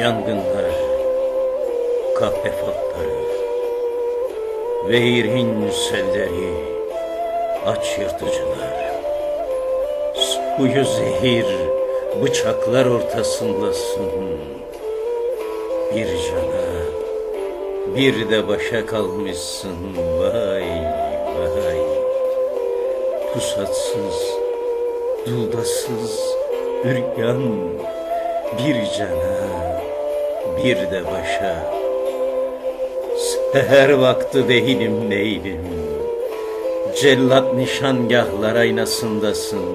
Yangınlar, kahpe fotları, Vehir'in selleri, aç yırtıcılar. Suyu zehir, bıçaklar ortasındasın. Bir cana, bir de başa kalmışsın vay vay. Pusatsız, duldasız, üryan, bir cana, bir de başa. Seher vakti değilim neylim. Cellat nişangahlar aynasındasın.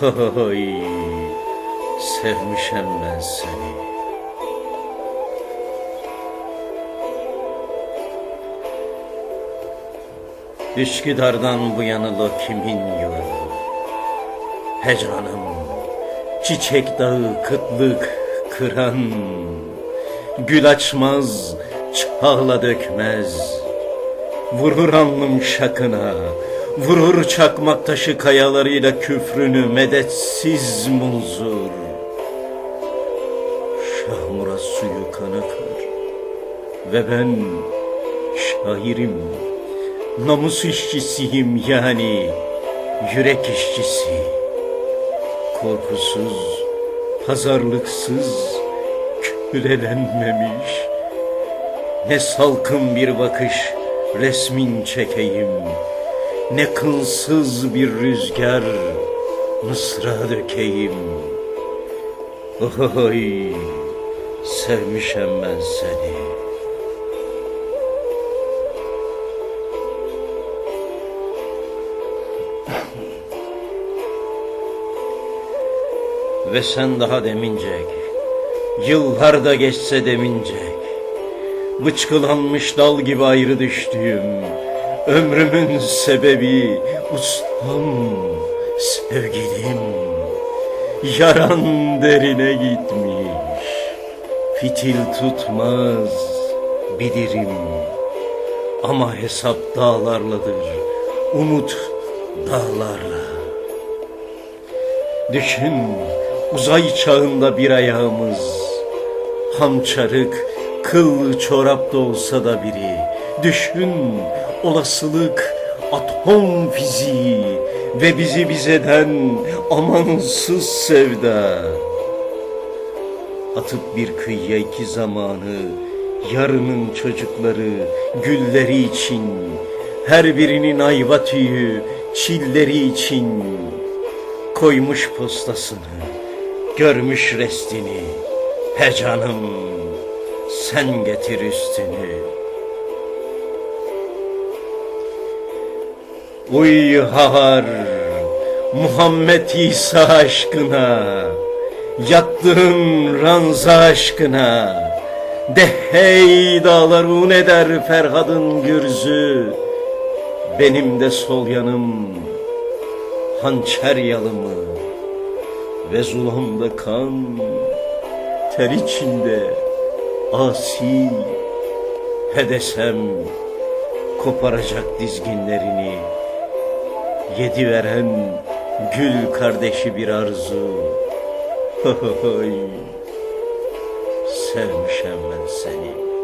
Hoy, sevmişem ben seni. Üsküdar'dan bu yanılı kimin yolu? He canım, çiçek dağı kıtlık kıran, Gül açmaz, çağla dökmez. Vurur alnım şakına, vurur çakmak taşı kayalarıyla küfrünü medetsiz munzur. Şahmura suyu kan akar ve ben şairim, namus işçisiyim yani yürek işçisi. Korkusuz, pazarlıksız, külelenmemiş, ne salkın bir bakış resmin çekeyim, ne kılsız bir rüzgar mısra dökeyim. Oy, sevmişem ben seni. Ve sen daha demincek, yıllar da geçse demincek, Bıçkılanmış dal gibi ayrı düştüğüm, ömrümün sebebi ustam, sevgilim. Yaran derine gitmiş, fitil tutmaz bilirim. Ama hesap dağlarladır, umut dağlarla. Düşün uzay çağında bir ayağımız Hamçarık kıl çorapta olsa da biri. Düşün olasılık atom fiziği Ve bizi bizeden amansız sevda. Atıp bir kıyıya iki zamanı Yarının çocukları gülleri için Her birinin ayva tüyü çilleri için Koymuş postasını, görmüş restini. He canım, sen getir üstünü. Uy har, Muhammed İsa aşkına, yattığın ranza aşkına. De hey dağlar un eder Ferhad'ın gürzü, benim de sol yanım hançer yalımı ve zulamda kan ter içinde asi hedesem koparacak dizginlerini yedi veren gül kardeşi bir arzu. Sevmişem ben seni